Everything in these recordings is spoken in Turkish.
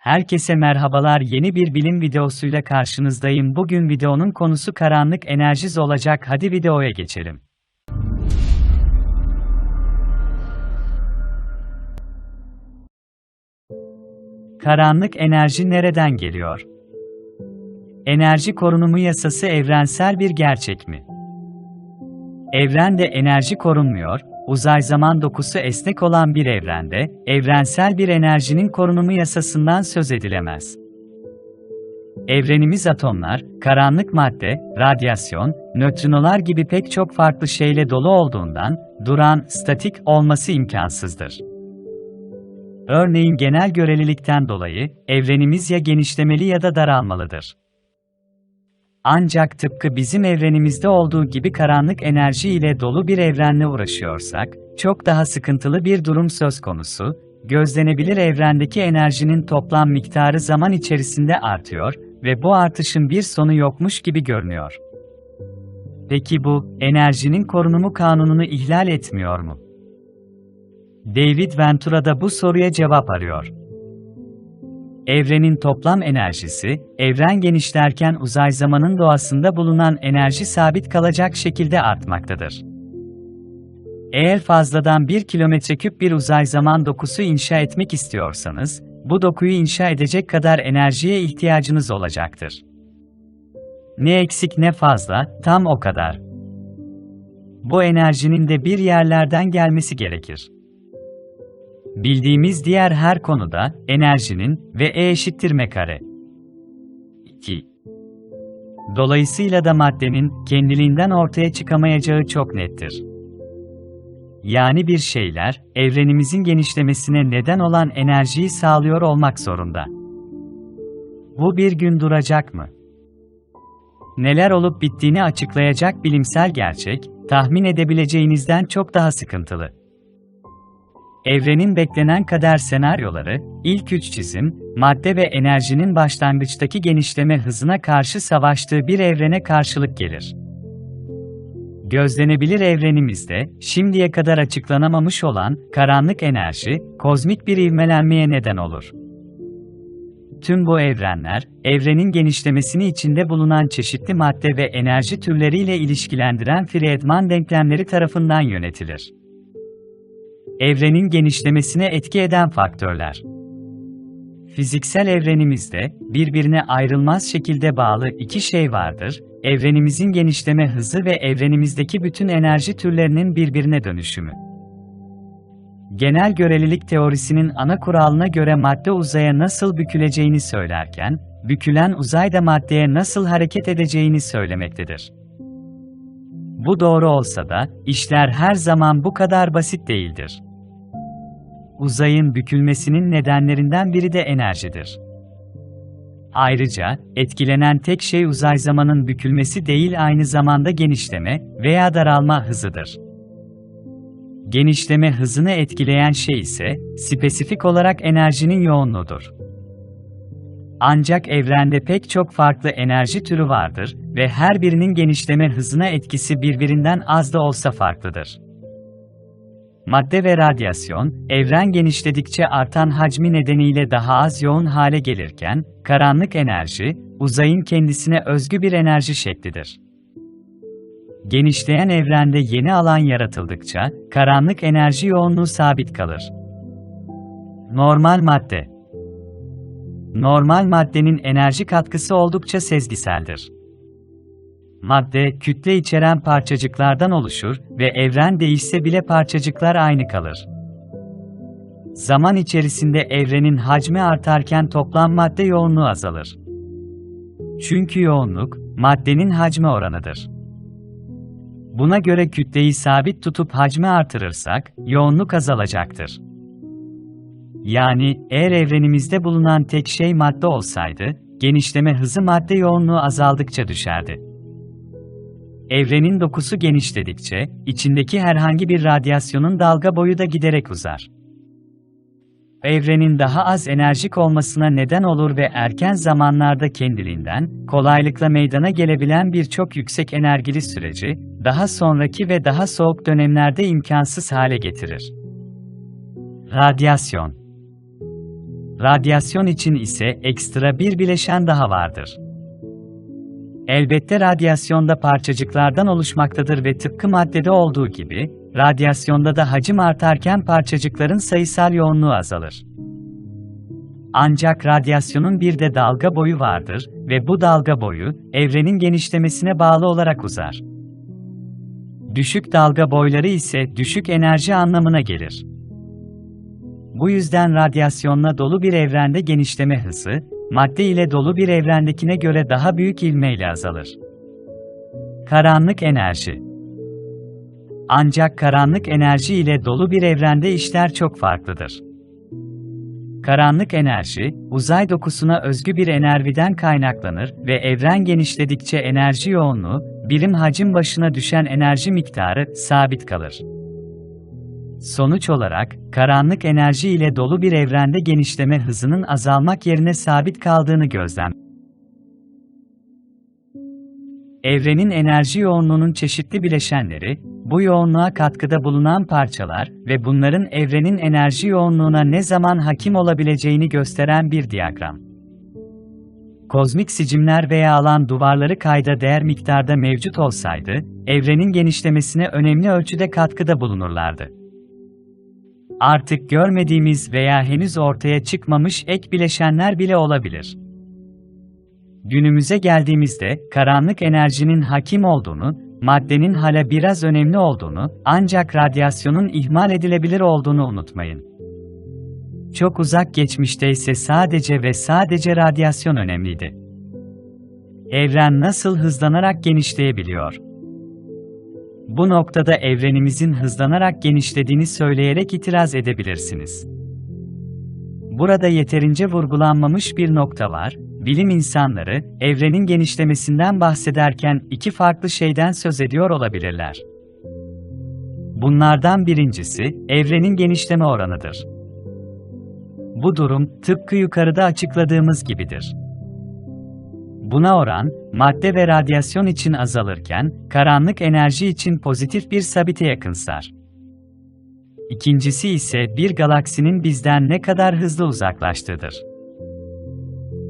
Herkese merhabalar yeni bir bilim videosuyla karşınızdayım. Bugün videonun konusu karanlık enerjiz olacak. Hadi videoya geçelim. Karanlık enerji nereden geliyor? Enerji korunumu yasası evrensel bir gerçek mi? Evrende enerji korunmuyor, uzay zaman dokusu esnek olan bir evrende, evrensel bir enerjinin korunumu yasasından söz edilemez. Evrenimiz atomlar, karanlık madde, radyasyon, nötrinolar gibi pek çok farklı şeyle dolu olduğundan, duran, statik olması imkansızdır. Örneğin genel görelilikten dolayı, evrenimiz ya genişlemeli ya da daralmalıdır. Ancak tıpkı bizim evrenimizde olduğu gibi karanlık enerji ile dolu bir evrenle uğraşıyorsak, çok daha sıkıntılı bir durum söz konusu, gözlenebilir evrendeki enerjinin toplam miktarı zaman içerisinde artıyor ve bu artışın bir sonu yokmuş gibi görünüyor. Peki bu, enerjinin korunumu kanununu ihlal etmiyor mu? David Ventura da bu soruya cevap arıyor. Evrenin toplam enerjisi, evren genişlerken uzay zamanın doğasında bulunan enerji sabit kalacak şekilde artmaktadır. Eğer fazladan 1 kilometre küp bir uzay zaman dokusu inşa etmek istiyorsanız, bu dokuyu inşa edecek kadar enerjiye ihtiyacınız olacaktır. Ne eksik ne fazla, tam o kadar. Bu enerjinin de bir yerlerden gelmesi gerekir. Bildiğimiz diğer her konuda enerjinin ve E eşittir m kare. 2. Dolayısıyla da maddenin kendiliğinden ortaya çıkamayacağı çok nettir. Yani bir şeyler, evrenimizin genişlemesine neden olan enerjiyi sağlıyor olmak zorunda. Bu bir gün duracak mı? Neler olup bittiğini açıklayacak bilimsel gerçek, tahmin edebileceğinizden çok daha sıkıntılı. Evrenin beklenen kader senaryoları, ilk üç çizim, madde ve enerjinin başlangıçtaki genişleme hızına karşı savaştığı bir evrene karşılık gelir. Gözlenebilir evrenimizde, şimdiye kadar açıklanamamış olan karanlık enerji, kozmik bir ivmelenmeye neden olur. Tüm bu evrenler, evrenin genişlemesini içinde bulunan çeşitli madde ve enerji türleriyle ilişkilendiren Friedman denklemleri tarafından yönetilir. Evrenin genişlemesine etki eden faktörler. Fiziksel evrenimizde birbirine ayrılmaz şekilde bağlı iki şey vardır. Evrenimizin genişleme hızı ve evrenimizdeki bütün enerji türlerinin birbirine dönüşümü. Genel görelilik teorisinin ana kuralına göre madde uzaya nasıl büküleceğini söylerken, bükülen uzay da maddeye nasıl hareket edeceğini söylemektedir. Bu doğru olsa da, işler her zaman bu kadar basit değildir. Uzayın bükülmesinin nedenlerinden biri de enerjidir. Ayrıca, etkilenen tek şey uzay zamanın bükülmesi değil aynı zamanda genişleme veya daralma hızıdır. Genişleme hızını etkileyen şey ise, spesifik olarak enerjinin yoğunluğudur. Ancak evrende pek çok farklı enerji türü vardır ve her birinin genişleme hızına etkisi birbirinden az da olsa farklıdır. Madde ve radyasyon, evren genişledikçe artan hacmi nedeniyle daha az yoğun hale gelirken, karanlık enerji, uzayın kendisine özgü bir enerji şeklidir. Genişleyen evrende yeni alan yaratıldıkça, karanlık enerji yoğunluğu sabit kalır. Normal madde Normal maddenin enerji katkısı oldukça sezgiseldir. Madde, kütle içeren parçacıklardan oluşur ve evren değişse bile parçacıklar aynı kalır. Zaman içerisinde evrenin hacmi artarken toplam madde yoğunluğu azalır. Çünkü yoğunluk, maddenin hacmi oranıdır. Buna göre kütleyi sabit tutup hacmi artırırsak, yoğunluk azalacaktır. Yani, eğer evrenimizde bulunan tek şey madde olsaydı, genişleme hızı madde yoğunluğu azaldıkça düşerdi. Evrenin dokusu genişledikçe, içindeki herhangi bir radyasyonun dalga boyu da giderek uzar. Evrenin daha az enerjik olmasına neden olur ve erken zamanlarda kendiliğinden, kolaylıkla meydana gelebilen birçok yüksek enerjili süreci, daha sonraki ve daha soğuk dönemlerde imkansız hale getirir. Radyasyon radyasyon için ise ekstra bir bileşen daha vardır. Elbette radyasyonda parçacıklardan oluşmaktadır ve tıpkı maddede olduğu gibi, radyasyonda da hacim artarken parçacıkların sayısal yoğunluğu azalır. Ancak radyasyonun bir de dalga boyu vardır ve bu dalga boyu, evrenin genişlemesine bağlı olarak uzar. Düşük dalga boyları ise düşük enerji anlamına gelir. Bu yüzden radyasyonla dolu bir evrende genişleme hızı, madde ile dolu bir evrendekine göre daha büyük ivmeyle azalır. Karanlık enerji Ancak karanlık enerji ile dolu bir evrende işler çok farklıdır. Karanlık enerji, uzay dokusuna özgü bir enerjiden kaynaklanır ve evren genişledikçe enerji yoğunluğu, birim hacim başına düşen enerji miktarı sabit kalır. Sonuç olarak, karanlık enerji ile dolu bir evrende genişleme hızının azalmak yerine sabit kaldığını gözlem. Evrenin enerji yoğunluğunun çeşitli bileşenleri, bu yoğunluğa katkıda bulunan parçalar ve bunların evrenin enerji yoğunluğuna ne zaman hakim olabileceğini gösteren bir diyagram. Kozmik sicimler veya alan duvarları kayda değer miktarda mevcut olsaydı, evrenin genişlemesine önemli ölçüde katkıda bulunurlardı. Artık görmediğimiz veya henüz ortaya çıkmamış ek bileşenler bile olabilir. Günümüze geldiğimizde karanlık enerjinin hakim olduğunu, maddenin hala biraz önemli olduğunu, ancak radyasyonun ihmal edilebilir olduğunu unutmayın. Çok uzak geçmişte ise sadece ve sadece radyasyon önemliydi. Evren nasıl hızlanarak genişleyebiliyor? Bu noktada evrenimizin hızlanarak genişlediğini söyleyerek itiraz edebilirsiniz. Burada yeterince vurgulanmamış bir nokta var. Bilim insanları evrenin genişlemesinden bahsederken iki farklı şeyden söz ediyor olabilirler. Bunlardan birincisi evrenin genişleme oranıdır. Bu durum tıpkı yukarıda açıkladığımız gibidir. Buna oran, madde ve radyasyon için azalırken, karanlık enerji için pozitif bir sabite yakınsar. İkincisi ise bir galaksinin bizden ne kadar hızlı uzaklaştığıdır.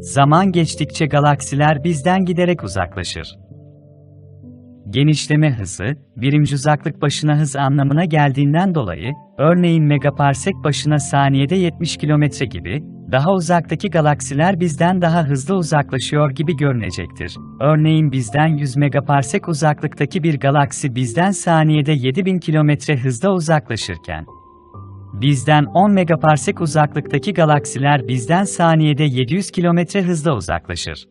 Zaman geçtikçe galaksiler bizden giderek uzaklaşır. Genişleme hızı, birimci uzaklık başına hız anlamına geldiğinden dolayı, örneğin megaparsek başına saniyede 70 kilometre gibi, daha uzaktaki galaksiler bizden daha hızlı uzaklaşıyor gibi görünecektir. Örneğin bizden 100 megaparsek uzaklıktaki bir galaksi bizden saniyede 7000 kilometre hızda uzaklaşırken, bizden 10 megaparsek uzaklıktaki galaksiler bizden saniyede 700 kilometre hızda uzaklaşır.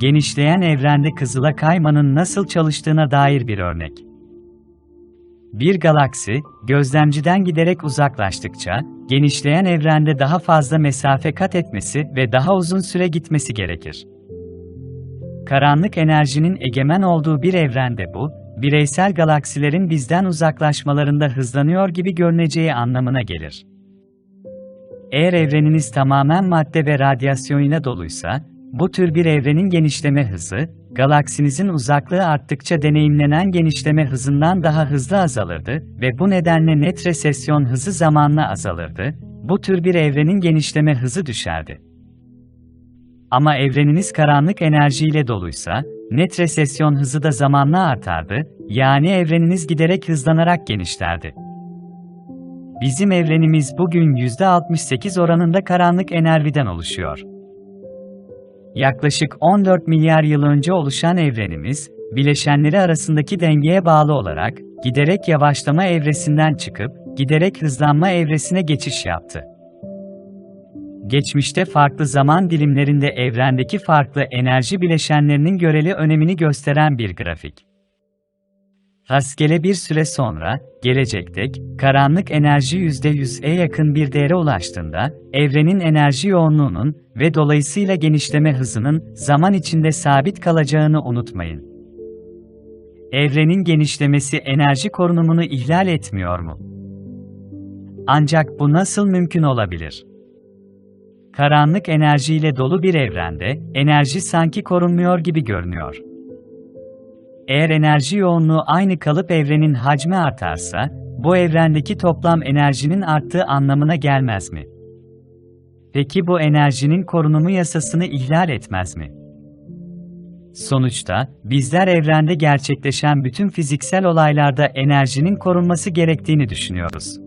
Genişleyen evrende kızıla kaymanın nasıl çalıştığına dair bir örnek. Bir galaksi, gözlemciden giderek uzaklaştıkça, genişleyen evrende daha fazla mesafe kat etmesi ve daha uzun süre gitmesi gerekir. Karanlık enerjinin egemen olduğu bir evrende bu, bireysel galaksilerin bizden uzaklaşmalarında hızlanıyor gibi görüneceği anlamına gelir. Eğer evreniniz tamamen madde ve radyasyonuyla doluysa, bu tür bir evrenin genişleme hızı, galaksinizin uzaklığı arttıkça deneyimlenen genişleme hızından daha hızlı azalırdı ve bu nedenle net resesyon hızı zamanla azalırdı, bu tür bir evrenin genişleme hızı düşerdi. Ama evreniniz karanlık enerjiyle doluysa, net resesyon hızı da zamanla artardı, yani evreniniz giderek hızlanarak genişlerdi. Bizim evrenimiz bugün %68 oranında karanlık enerjiden oluşuyor. Yaklaşık 14 milyar yıl önce oluşan evrenimiz, bileşenleri arasındaki dengeye bağlı olarak giderek yavaşlama evresinden çıkıp giderek hızlanma evresine geçiş yaptı. Geçmişte farklı zaman dilimlerinde evrendeki farklı enerji bileşenlerinin göreli önemini gösteren bir grafik. Rastgele bir süre sonra, gelecekte, karanlık enerji %100'e yakın bir değere ulaştığında, evrenin enerji yoğunluğunun ve dolayısıyla genişleme hızının zaman içinde sabit kalacağını unutmayın. Evrenin genişlemesi enerji korunumunu ihlal etmiyor mu? Ancak bu nasıl mümkün olabilir? Karanlık enerjiyle dolu bir evrende, enerji sanki korunmuyor gibi görünüyor. Eğer enerji yoğunluğu aynı kalıp evrenin hacmi artarsa, bu evrendeki toplam enerjinin arttığı anlamına gelmez mi? Peki bu enerjinin korunumu yasasını ihlal etmez mi? Sonuçta, bizler evrende gerçekleşen bütün fiziksel olaylarda enerjinin korunması gerektiğini düşünüyoruz.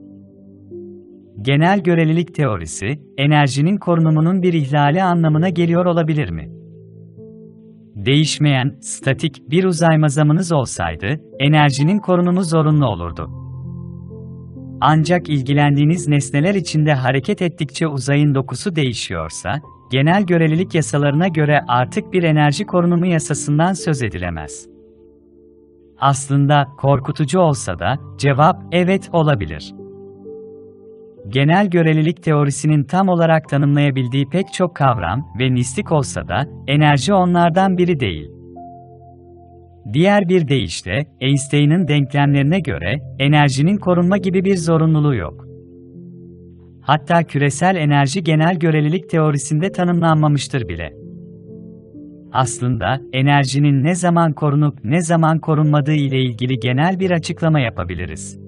Genel görelilik teorisi, enerjinin korunumunun bir ihlali anlamına geliyor olabilir mi? Değişmeyen, statik bir uzay mazamınız olsaydı, enerjinin korunumu zorunlu olurdu. Ancak ilgilendiğiniz nesneler içinde hareket ettikçe uzayın dokusu değişiyorsa, genel görelilik yasalarına göre artık bir enerji korunumu yasasından söz edilemez. Aslında korkutucu olsa da cevap evet olabilir. Genel görelilik teorisinin tam olarak tanımlayabildiği pek çok kavram ve nistik olsa da enerji onlardan biri değil. Diğer bir deyişle, Einstein'ın denklemlerine göre enerjinin korunma gibi bir zorunluluğu yok. Hatta küresel enerji genel görelilik teorisinde tanımlanmamıştır bile. Aslında enerjinin ne zaman korunup ne zaman korunmadığı ile ilgili genel bir açıklama yapabiliriz.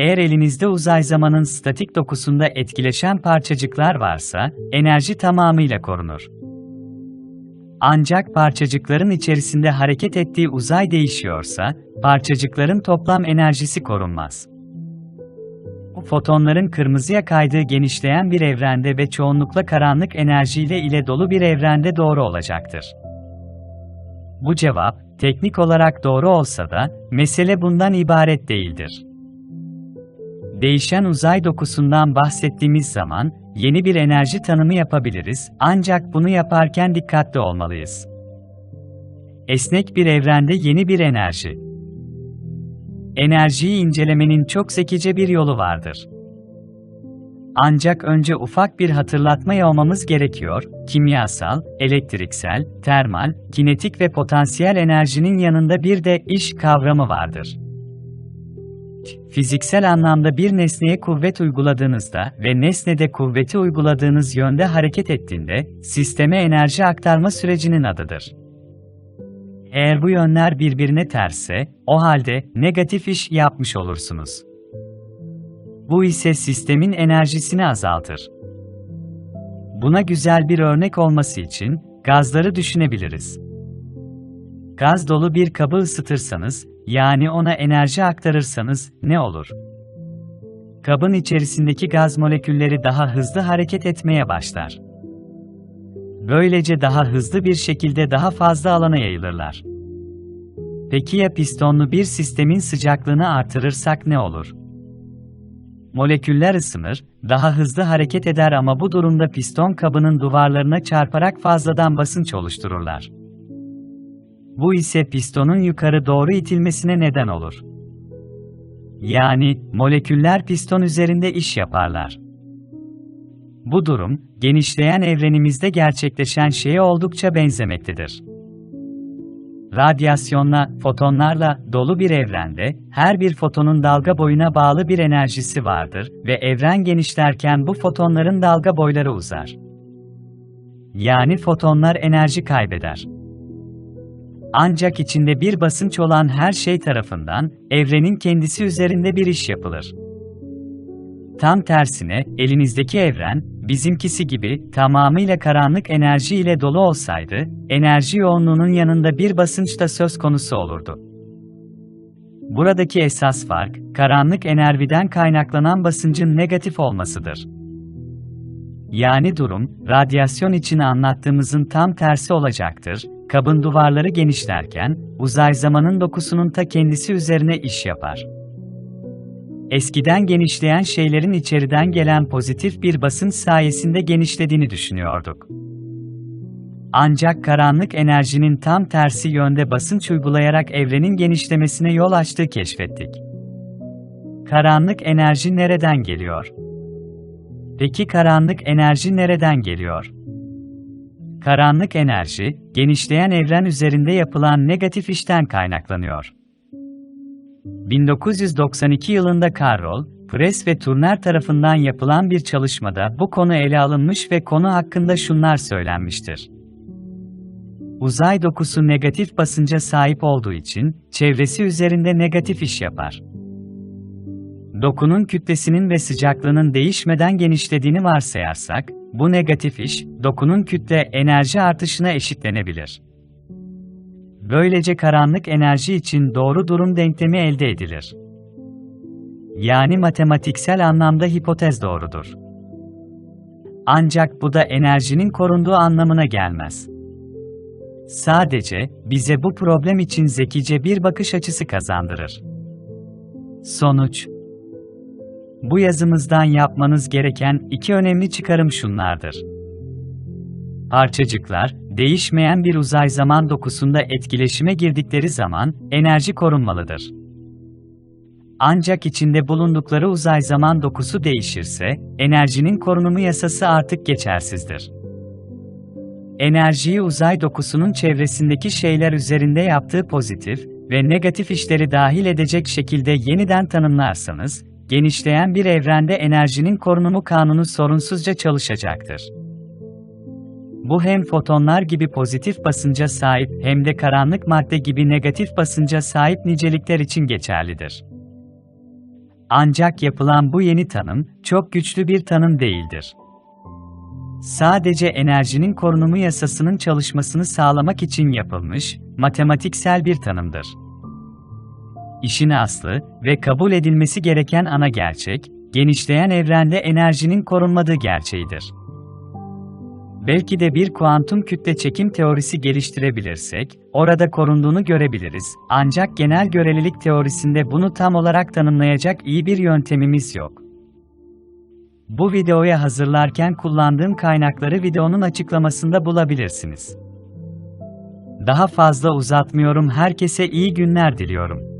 Eğer elinizde uzay zamanın statik dokusunda etkileşen parçacıklar varsa, enerji tamamıyla korunur. Ancak parçacıkların içerisinde hareket ettiği uzay değişiyorsa, parçacıkların toplam enerjisi korunmaz. Fotonların kırmızıya kaydığı genişleyen bir evrende ve çoğunlukla karanlık enerjiyle ile dolu bir evrende doğru olacaktır. Bu cevap, teknik olarak doğru olsa da, mesele bundan ibaret değildir. Değişen uzay dokusundan bahsettiğimiz zaman, yeni bir enerji tanımı yapabiliriz, ancak bunu yaparken dikkatli olmalıyız. Esnek bir evrende yeni bir enerji. Enerjiyi incelemenin çok zekice bir yolu vardır. Ancak önce ufak bir hatırlatma yapmamız gerekiyor. Kimyasal, elektriksel, termal, kinetik ve potansiyel enerjinin yanında bir de iş kavramı vardır. Fiziksel anlamda bir nesneye kuvvet uyguladığınızda ve nesnede kuvveti uyguladığınız yönde hareket ettiğinde, sisteme enerji aktarma sürecinin adıdır. Eğer bu yönler birbirine terse, o halde negatif iş yapmış olursunuz. Bu ise sistemin enerjisini azaltır. Buna güzel bir örnek olması için gazları düşünebiliriz. Gaz dolu bir kabı ısıtırsanız, yani ona enerji aktarırsanız ne olur? Kabın içerisindeki gaz molekülleri daha hızlı hareket etmeye başlar. Böylece daha hızlı bir şekilde daha fazla alana yayılırlar. Peki ya pistonlu bir sistemin sıcaklığını artırırsak ne olur? Moleküller ısınır, daha hızlı hareket eder ama bu durumda piston kabının duvarlarına çarparak fazladan basınç oluştururlar. Bu ise pistonun yukarı doğru itilmesine neden olur. Yani moleküller piston üzerinde iş yaparlar. Bu durum, genişleyen evrenimizde gerçekleşen şeye oldukça benzemektedir. Radyasyonla, fotonlarla dolu bir evrende, her bir fotonun dalga boyuna bağlı bir enerjisi vardır ve evren genişlerken bu fotonların dalga boyları uzar. Yani fotonlar enerji kaybeder. Ancak içinde bir basınç olan her şey tarafından, evrenin kendisi üzerinde bir iş yapılır. Tam tersine, elinizdeki evren, bizimkisi gibi tamamıyla karanlık enerji ile dolu olsaydı, enerji yoğunluğunun yanında bir basınç da söz konusu olurdu. Buradaki esas fark, karanlık enerjiden kaynaklanan basıncın negatif olmasıdır. Yani durum, radyasyon için anlattığımızın tam tersi olacaktır. Kabın duvarları genişlerken, uzay zamanın dokusunun ta kendisi üzerine iş yapar. Eskiden genişleyen şeylerin içeriden gelen pozitif bir basınç sayesinde genişlediğini düşünüyorduk. Ancak karanlık enerjinin tam tersi yönde basınç uygulayarak evrenin genişlemesine yol açtığı keşfettik. Karanlık enerji nereden geliyor? Peki karanlık enerji nereden geliyor? Karanlık enerji, genişleyen evren üzerinde yapılan negatif işten kaynaklanıyor. 1992 yılında Carroll, Press ve Turner tarafından yapılan bir çalışmada bu konu ele alınmış ve konu hakkında şunlar söylenmiştir. Uzay dokusu negatif basınca sahip olduğu için, çevresi üzerinde negatif iş yapar. Dokunun kütlesinin ve sıcaklığının değişmeden genişlediğini varsayarsak, bu negatif iş, dokunun kütle enerji artışına eşitlenebilir. Böylece karanlık enerji için doğru durum denklemi elde edilir. Yani matematiksel anlamda hipotez doğrudur. Ancak bu da enerjinin korunduğu anlamına gelmez. Sadece bize bu problem için zekice bir bakış açısı kazandırır. Sonuç Bu yazımızdan yapmanız gereken iki önemli çıkarım şunlardır. Parçacıklar, değişmeyen bir uzay zaman dokusunda etkileşime girdikleri zaman enerji korunmalıdır. Ancak içinde bulundukları uzay zaman dokusu değişirse, enerjinin korunumu yasası artık geçersizdir. Enerjiyi uzay dokusunun çevresindeki şeyler üzerinde yaptığı pozitif ve negatif işleri dahil edecek şekilde yeniden tanımlarsanız, genişleyen bir evrende enerjinin korunumu kanunu sorunsuzca çalışacaktır. Bu hem fotonlar gibi pozitif basınca sahip hem de karanlık madde gibi negatif basınca sahip nicelikler için geçerlidir. Ancak yapılan bu yeni tanım, çok güçlü bir tanım değildir. Sadece enerjinin korunumu yasasının çalışmasını sağlamak için yapılmış, matematiksel bir tanımdır. İşin aslı ve kabul edilmesi gereken ana gerçek, genişleyen evrende enerjinin korunmadığı gerçeğidir. Belki de bir kuantum kütle çekim teorisi geliştirebilirsek, orada korunduğunu görebiliriz, ancak genel görelilik teorisinde bunu tam olarak tanımlayacak iyi bir yöntemimiz yok. Bu videoya hazırlarken kullandığım kaynakları videonun açıklamasında bulabilirsiniz. Daha fazla uzatmıyorum, herkese iyi günler diliyorum.